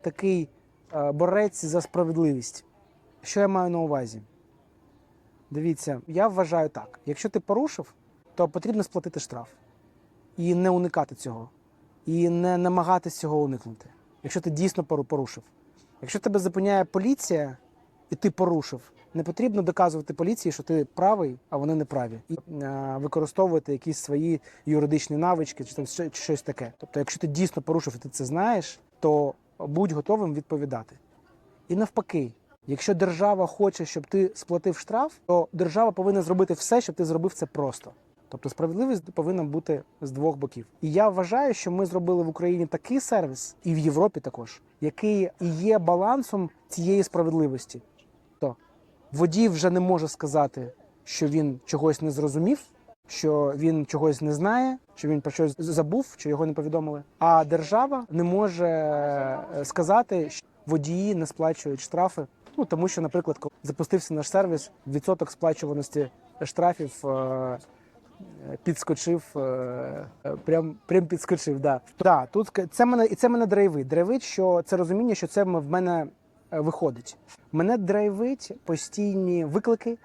такий е, борець за справедливість. Що я маю на увазі? Дивіться, я вважаю так: якщо ти порушив, то потрібно сплатити штраф і не уникати цього, і не намагатися цього уникнути. Якщо ти дійсно порушив. Якщо тебе зупиняє поліція і ти порушив, не потрібно доказувати поліції, що ти правий, а вони не праві, і е, використовувати якісь свої юридичні навички чи там щось таке. Тобто, якщо ти дійсно порушив і ти це знаєш, то будь готовим відповідати. І навпаки, якщо держава хоче, щоб ти сплатив штраф, то держава повинна зробити все, щоб ти зробив це просто. Тобто справедливість повинна бути з двох боків. І я вважаю, що ми зробили в Україні такий сервіс, і в Європі також, який і є балансом цієї справедливості. То водій вже не може сказати, що він чогось не зрозумів, що він чогось не знає, що він про щось забув, чи його не повідомили. А держава не може е, сказати, що водії не сплачують штрафи. Ну тому, що, наприклад, коли запустився наш сервіс, відсоток сплачуваності штрафів. е, Підскочив, е, е, прям, прям підскочив. Да. Да, тут це мене і це мене драйвить. Драйвить, що це розуміння, що це в мене виходить. Мене драйвить постійні виклики,